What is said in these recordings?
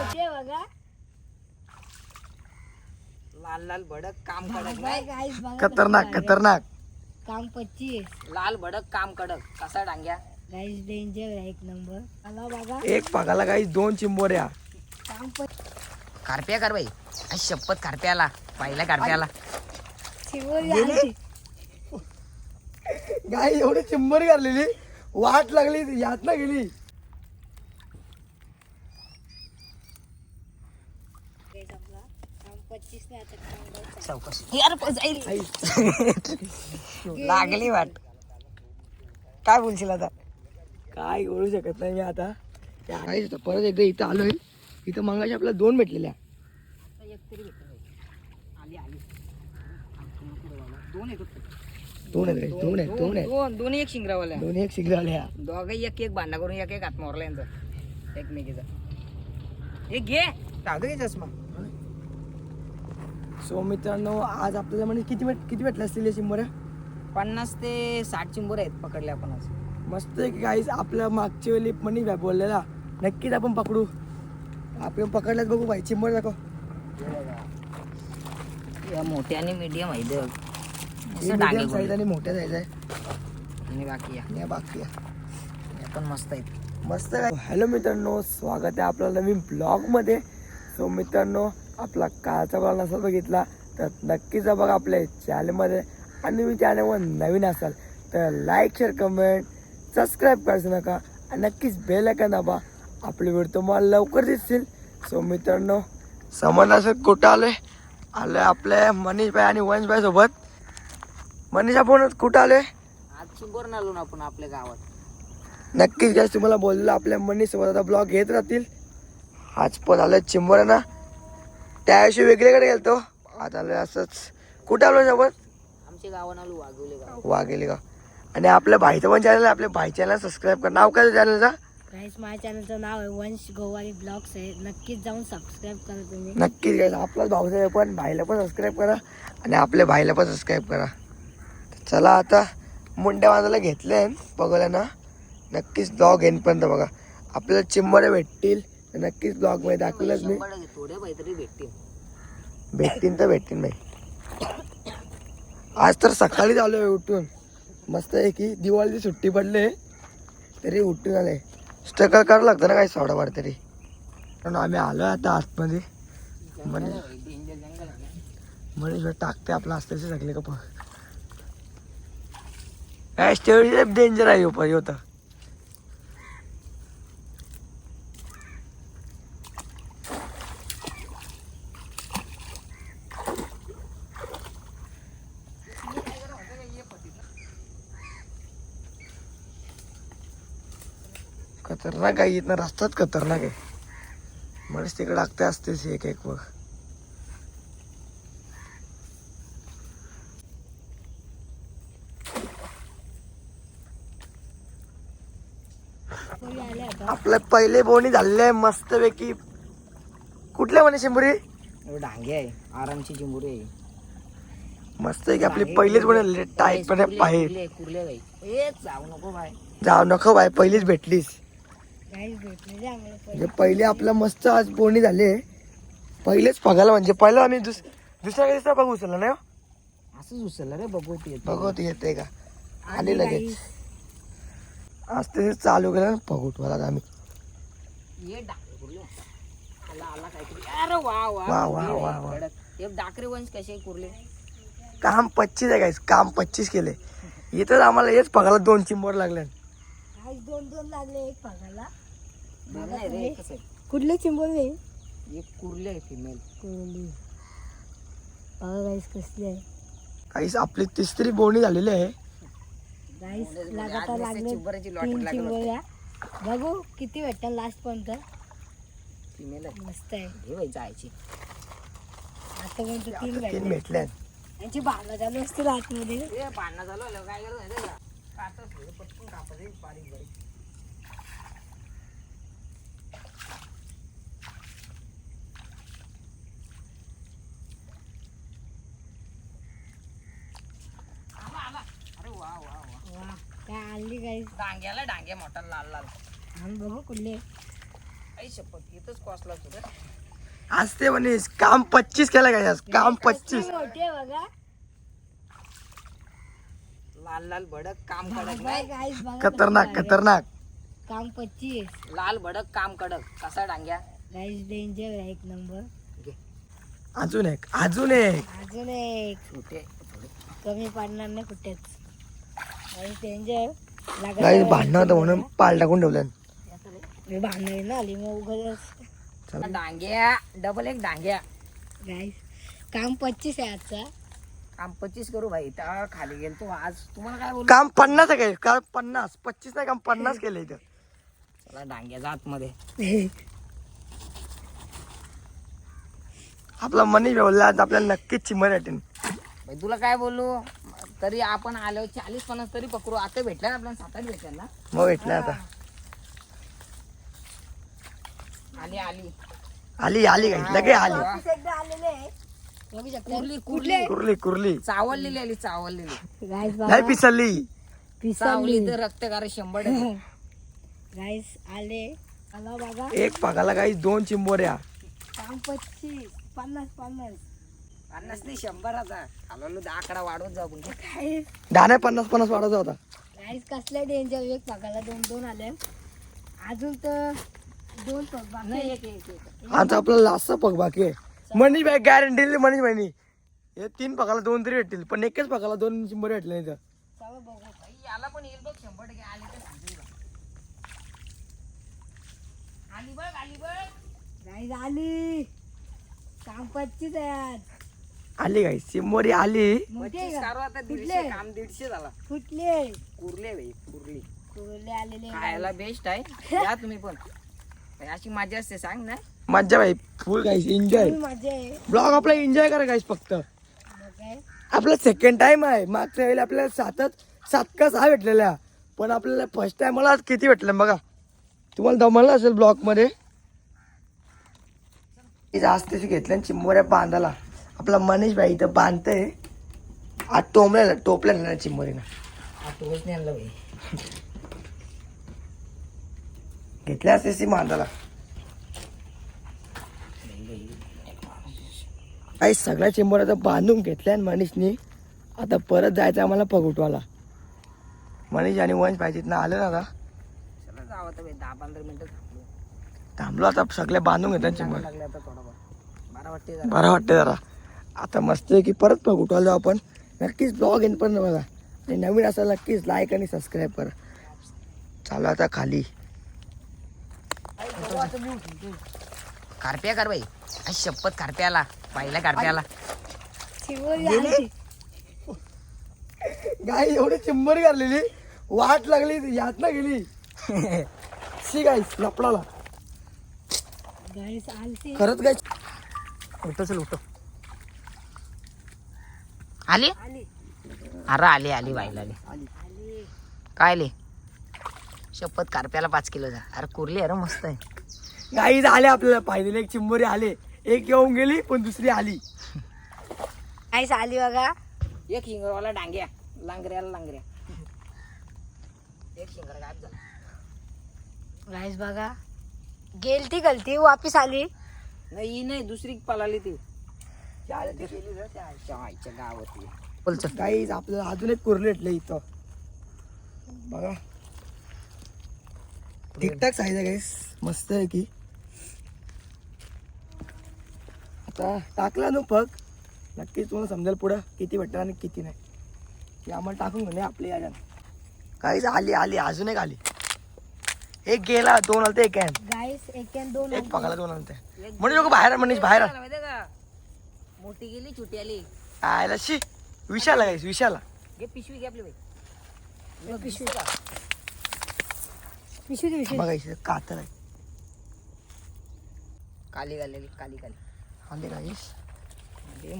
मोठे बघा. लाल लाल भडक काम कडक नाही. खतरनाक खतरनाक. काम पच्चीस. लाल भडक काम कडक. कसा डांग्या? गाईस डेंजर आहे एक नंबर आला बघा. एक पगाला काही दोन चिंबोऱ्या. काम कार्प्या कर बाई. शपथ कार्प्याला पहिल्या कार्प्याला आली. गाई एवढी चिंबर घाललेली वाट लागली यात ना गेली Guys, आपला चौकस यार जाईल. लागली वाट. काय बोलशील आता? काय बोलू शकत नाही मी आता. काय परत एकदा इथं आलोय. इथं मंगाशी आपल्याला दोन भेटलेल्या. आली आली. दोन दोन आहेत दोन आहेत दोन आहेत. दोन दोन्ही एक शिंगरावाल्या. दोन्ही एक शिगले आल्या दोघं एक एक भांडा करून एक एक हात मोरला यांचा. एकमेकीचा. हे घे. टाकू घे चष्मा. सो मित्रांनो आज आपल्याला म्हणजे किती भेट किती भेटल्या असतील या चिंबोऱ्या? पन्नास ते साठ चिंबोर आहेत पकडले आपण आज. मस्त आहे की गाईस आपल्या मागच्या वेळी म्हणी बा- बोललेला. नक्कीच आपण पकडू. आपण पकडल्यात बघू भाई चिंबर दाखव. या मोठ्या आणि मीडियम आहे असं डागे बोलले. आणि मोठ्या साईज आहे. आणि बाकी या. आणि या बाकी आहे. या पण मस्त आहेत. मस्त काय हॅलो मित्रांनो स्वागत आहे आपल्या नवीन ब्लॉगमध्ये सो मित्रांनो आपला कालचा ब्लॉग नसेल बघितला तर नक्कीच बघा आपल्या चॅनलमध्ये आणि मी चॅनलवर नवीन असाल तर लाईक शेअर कमेंट सबस्क्राईब करायचं नका. आणि नक्कीच बेल ऐकन दाबा. आपले व्हिडिओ तुम्हाला लवकर दिसतील. सो मित्रांनो समज असं कुठं आलोय? आलोय आपल्या मनीष भाई आणि वंश भाई सोबत. मनीष आपण कुठं आज चिंबोर नालो ना आपण आपल्या गावात. नक्कीच गॅस तुम्हाला बोललेलं आपल्या मनी सोबत आता ब्लॉग घेत राहतील. आज पण आलं चिंबर ना त्याशिवाय वेगळीकडे गेलतो. आज आलोय असंच. कुठं आलो सोबत आमच्या गावात आलो वागवले गाव. वाघेली का आणि आपल्या भाईचं पण चॅनल आहे. आपल्या भाई चॅनल सबस्क्राईब कर. नाव काय चॅनलचा गाईस माझ्या चॅनलचं नाव आहे वंश गोवारी ब्लॉग्स आहे. नक्कीच जाऊन सबस्क्राईब करा तुम्ही. नक्कीच आपलाच भाऊचा आहे पण भाईला पण सबस्क्राईब करा. आणि आपल्या भाईला पण सबस्क्राईब करा. तर चला आता मुंड्या बांधायला घेतले बघूया ना. नक्कीच ब्लॉग येईपर्यंत बघा. आपल्याला चिंबऱ्या भेटतील. नक्कीच ब्लॉगमध्ये दाखवलंच मी. थोडे काहीतरी भेटतील. भेटतील तर भेटतील बाई. आज तर सकाळीच आलोय उठून. मस्त आहे की दिवाळीची सुट्टी पडले तरी उठून आले स्ट्रगल करावं लागतं ना काही थोडंफार तरी. कारण आम्ही आलो आता आतमध्ये. आहे ना. म्हणजे टाकते आपलं असते सगळे कप डेंजर आहे होता खतरनाक आहे इथनं रस्ताच खतरनाक आहे. म्हणून तिकडे लागते असतेच एक एक बघ आपलं पहिले बोनी झालेले मस्त पैकी कुठल्या म्हणे शिंबुरी डांगे आहे. आरामची चिंबोरी आहे. मस्त आहे. की आपली पहिलीच बनवली टाईट पण पाहिजे जाऊ नको बाय. जाऊ नको बाय पहिलीच भेटलीस. म्हणजे पहिले आपलं मस्त आज बोनी झाले. पहिलेच बघायला म्हणजे पहिलं आम्ही दुस दुसऱ्या दिवसा बघू उचलला नाही हो? असंच उचललं रे बघू ते बघू येते का? आली लगेच. आज ते चालू केलं बघू मला आम्ही. ये डाकरे कुर्ले आला आला काहीतरी. अरे वा वा वा, डाकरे वंश कसे कुर्ले काम पच्चीस आहे काय काम पच्चीस केले. इथंच आम्हाला हेच बघायला दोन चिंबोर लागले. गाईस दोन दोन लागले एक दोन नाही रे एकच आहे. कुठले चिंबोरे? एक कुर्ले आहे फिमेल कोरली बघा गाईस कसली आहे? काहीच आपली तिसरी बोनी झालेली आहे. गाईस आज लगातार नुसतं लागले चिंबोऱ्याची लॉटरी तीन लागली चिंबोऱ्या. बघू किती भेटतात लास्ट पर्यंत. फिमेल आहे. मस्त आहे. हे बाई जायची. आतापर्यंत तीन तीन भेटले. भेटल्या यांची भांडणं चालू असतील आतमध्ये. ए भांडणं झालं आलं, काय करत माहिती आहे का काटच थोडं पटकन कापायचं बारीक बारीक आला, आला. अरे वा वा वा वा काय आणली डांग्याला डांग्या मोठा लाल लाल. आम्ही बघू कुठले आई शपथ इथंच कॉसला तुझं आज ते म्हणेस काम पच्चीस केलं काय आज काम पच्चीस. मोठे बघा. लाल लाल भडक काम कडक नाही. खतरनाक खतरनाक. काम पच्चीस. लाल भडक काम कडक. कसा डांग्या? गाईस डेंजर आहे एक नंबर घे. अजून एक अजून एक. अजून एक. कमी पडणार नाही कुठेच. गाईस डेंजर काही भांडणं होतं म्हणून पाल टाकून ठेवलं मी भांडणार ना आली मग उगाच डांग्या. डबल एक डांग्या. गाईस काम पच्चीस आहे आजचा. काम पच्चीस करू भाई त्या खाली गेलतो आज. तुम्हाला काय बोलू? काम पन्नास आहे काय? काय पन्नास. पच्चीस नाही काम पन्नास केलं इथं. चला डांग्याचा आतमध्ये. आपला मनीष बोलला आज आपल्याला नक्कीच चिमर वाटेन भाई तुला काय बोलू? तरी आपण आलो चाळीस पन्नास तरी पकडू. आता भेटला ना आपल्याला सात आठ भेटला ना? मग भेटलं आता. आली आली. आली आली काय लगे आली. एकदा आलेले आहे बघू शकता कुर्ली कुर्ली. कुर्ली. कुर्ली चावललेली आली चावललेली गाईस नाही चावली पिसावली तर रक्तकार शंभर टक्के. गाईस आले. आला बघा एक पाकाला काही दोन चिंबोऱ्या. काम पच्चीस पन्नास पन्नास. पन्नास नाही शंभराचा हलवलो दहा आकडा वाढवत जाऊ आपण. गाईस दाण्या पन्नास पन्नास वाढवता होता गाईस कसल्या डेंजर एक पाकाला दोन दोन आले. अजून तर दोन पग बाकी नाही. एक एक एक. आता आपला लास्ट पग बाकी आहे. मनीष भाई गॅरंटी दिली मनीष भाईनी. हे तीन पगाला दोन तरी भेटतील पण एकच पगाला दोन चिंबोरे भेटले नाही तर. चला बघू. भाई, याला पण येईल बघ शंभर टक्के. आली तर. आली बघ आली बघ. आली काम पच्चीस आहे आज. आली काय? चिंबोरी आली. कुठले? काम दीडशे झाला. फुटले कुर्ले भाई कुर्ली. कुर्ले आलेले खायला बेस्ट आहे. या तुम्ही पण. भाई, अशी मजा असते सांग ना. मज्जा भाई. फुल गाईस एन्जॉय ब्लॉग आपला एन्जॉय करा गाईस फक्त. आपला सेकंड टाइम आहे. मागच्या वेळेला आपल्याला सातच सात का सहा भेटलेल्या. पण आपल्याला फर्स्ट टाइम मला आज किती भेटलं बघा. तुम्हाला दमलं असेल ब्लॉकमध्ये? जास्त घेतल्या चिंबोऱ्या बांधाला आपला मनीष भाई इथं बांधतय. आज टोमल्या टोपल्या ना चिंबोरीनं. तोच नाही आणलं भाई. घेतल्या असते ती काही सगळ्या चिंबोऱ्या तर बांधून घेतल्या आणि मनीषनी. आता परत जायचं आम्हाला पगुटवाला. मनीष आणि वंश पाहिजे ना आलं ना आता. आता दहा पंधरा मिनिटं थांबलो आता सगळे बांधून घेतात चिंबर. आता बरं वाटते जरा. आता मस्त आहे की परत पगुटवाला जाऊ आपण. नक्कीच ब्लॉग येईन पण बघा. आणि नवीन असेल नक्कीच लाईक आणि सबस्क्राईब करा. चालू आता खाली. कार्प्या कर बाई. आई शपथ कार्प्याला पाहिला कार्प्याला चिमोरी आली गाई एवढी चिंबर घाललेली वाट लागली यात ना गेली. शी गाई लपडाला. खरंच गाई उठो चल उठो आली? आली. अरे आली आली बाईला आली. आली. काय आली? शपथ कार्प्याला पाच किलो जा. अरे कुर्ली अरे मस्त आहे. गाई आले आपल्याला पाहिजे. एक चिंबोरी आले एक येऊन गेली पण दुसरी आली. गाईस आली बघा. एक शिंगरवाला डांग्या लांगऱ्याला लांगऱ्या. एक शिंगर गायब झाला. गाईस बघा. गेलती गलती वापिस आली. नाही नाही दुसरी पळाली ती. गेली ना त्या आईच्या आईच्या गावातली. बोल चल गाईज आपल्याला अजून एक कुर्ले भेटले इथं. बघा. ठीकठाक साईज आहे गाईस मस्त आहे की. आता टाकला ना पग नक्कीच तुम्हाला समजेल पुढं किती भेटतं आणि किती नाही. की आम्हाला टाकून घेणे आपल्या याच्यात. काहीच आली आली अजून एक आली. एक गेला दोन आलते एक गाईस एक आणि दोन एक पगाला दोन आलते. म्हणजे लोक बाहेर म्हणजे बाहेर. का मोठी गेली छोटी आली. आयला शी. विशाला गाईस विशाला घे पिशवी घे आपली बाई. पिशवी. पिशवी पिशवी बघा इथे कातर आहे. काली घालेली काली काली. गाईस दे.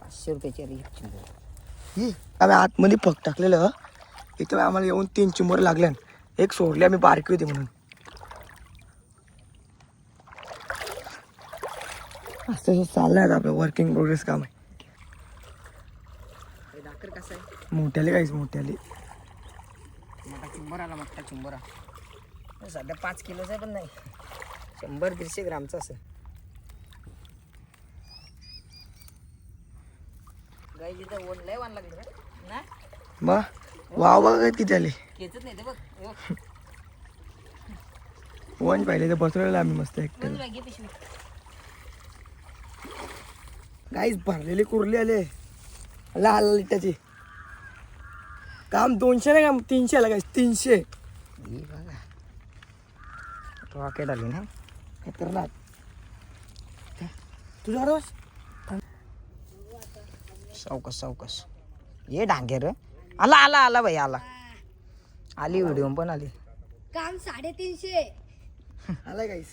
पाचशे रुपयाची आली एक चिंबोरी. ही आम्ही आतमध्ये पग टाकलेलं इथं आम्हाला येऊन तीन चिंबर लागल्या. एक सोडली आम्ही बारकी होती म्हणून. असं चाललंय आता आपलं वर्किंग प्रोग्रेस काम. आहे कसं आहे? मोठ्याले काहीच मोठ्याले. मोठा चुंबर आला मोठा चुंबरा. सध्या पाच किलोचा पण नाही. शंभर दीडशे ग्रामचं असेल गाई तिथं ओढ लय वाण लागली रे. ना मग वा वा काय किती आले बघ बघ. वन पाहिले तर बसवलेलं आम्ही मस्त एकटं तुला घे पिशवी. काहीच भरलेली कुर्ली आले. लाल लिटाची काम दोनशे नाही काम तीनशे आला काहीच तीनशे. रॉकेट आली ना? खतरनाक. तुझा रोज सावकाश सावकाश. ये डांगे रे आला आला आला भाई आला. आली व्हिडिओ पण आली. काम साडेतीनशे. आलाय काहीच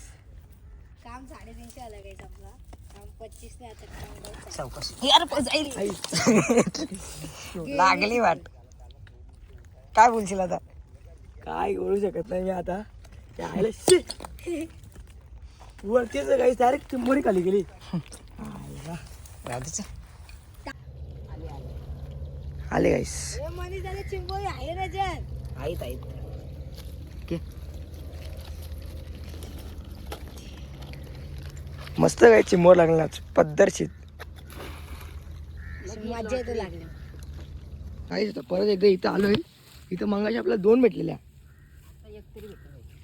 काम साडेतीनशे आलं काही आपला. काम पच्चीस नाही आता काम जाऊ सावकाश. यार प- जाईल. लागली वाट. काय बोलशील आता? काय करू शकत नाही मी आता. वरतीच काही डायरेक्ट चिंबोरी खाली गेली. आले गाईस आहेत आहेत. मस्त काय चिंबोर लागला पद्धतशीर मजा येते लागली काहीच आता परत एकदा इथं आलोय इथं मंगाशी आपल्याला दोन भेटलेल्या एक तरी भेटलं पाहिजे.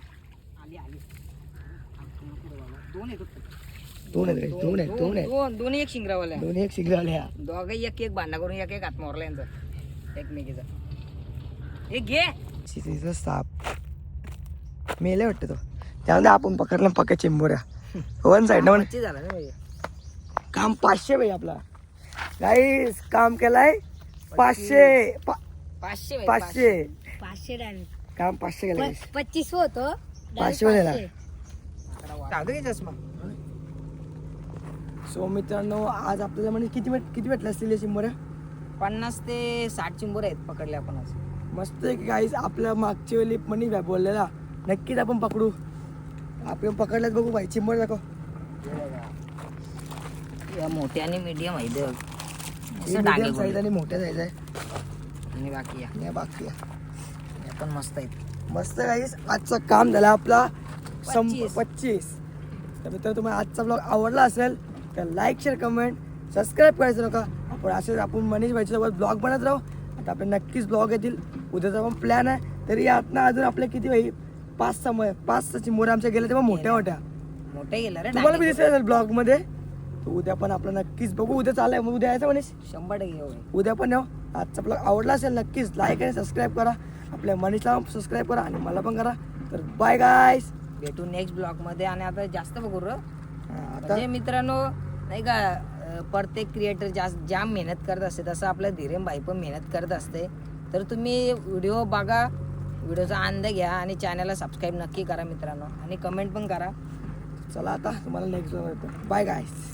आली आली आमचं नको रे बाबा. दोन फक्त. दोन आहेत guys, दोन आहेत दोन आहेत दोन दोन्ही एक शिंगरावाल्या दोन एक शिगला आल्या दोघं एक एक भांडणं करून एक एक हात मोरला यांचा. एकमेकीचा. एक घे. तिथं साप. मेले वाटतं तो त्यामध्ये आपण पकडला पक्का चिंबोऱ्या. वन साईड ना मच्छी झाला रे भाई काम पाचशे भाई आपला. गाईस काम केलाय पाचशे. पा- पाचशे पाचशे. पाचशे काम पाचशे केलं. पच्चीस होतो. पाचशे ना? चालतो की चष्मा. सो मित्रांनो आज आपल्याला म्हणजे किती भेट किती भेटले असतील या चिंबोऱ्या पन्नास ते साठ चिंबोर आहेत पकडले आपण आज. मस्त आहे की गाईस आपल्या मागच्या वेळी म्हणी काय बोललेला. नक्कीच आपण पकडू. आपण पकडल्यात बघू भाई चिंबोर दाखव. या मोठ्या आणि मीडियम आहे असं डागे. आणि मोठ्या साईज आहे. आणि बाकी या आणि या बाकी आहे. या पण मस्त आहेत. मस्त गाईस आजचं काम झालं आपला सं पच्चीस. पच्चीस. तर मित्र तुम्हाला आजचा ब्लॉग आवडला असेल तर लाईक शेअर कमेंट सबस्क्राईब करायचं नका आपण असे आपण मनीष भाईच्यासोबत ब्लॉग बनत राहू। आता आपले नक्कीच ब्लॉग येतील उद्याचा पण प्लॅन आहे तरी यातनं अजून आपले किती भाई? पाच सहा म- पाच सहा चिंबोऱ्या आमच्या गेल्या तेव्हा मोठ्या मोठ्या मोठे गेलं। रे तुम्हाला. दिसेल ब्लॉगमध्ये। उद्या पण आपलं नक्कीच बघू। उद्या चाललंय मग उद्या यायचं मनीष? शंभर टक्के. उद्या पण येऊ. आजचा ब्लॉग आवडला असेल नक्कीच लाईक आणि सबस्क्राईब करा. आपल्या मनीषला सबस्क्राईब करा आणि मला पण करा. तर बाय गायस भेटू नेक्स्ट ब्लॉगमध्ये आणि आता जास्त बघू र. आता म्हणजे मित्रांनो नाही का प्रत्येक क्रिएटर जास्त जाम मेहनत करत असते तसं आपलं धीरेन भाई पण मेहनत करत असते. तर तुम्ही व्हिडिओ बघा व्हिडिओचा आनंद घ्या आणि चॅनलला सबस्क्राईब नक्की करा मित्रांनो. आणि कमेंट पण करा. चला आता तुम्हाला नेक्स्ट बाय गायस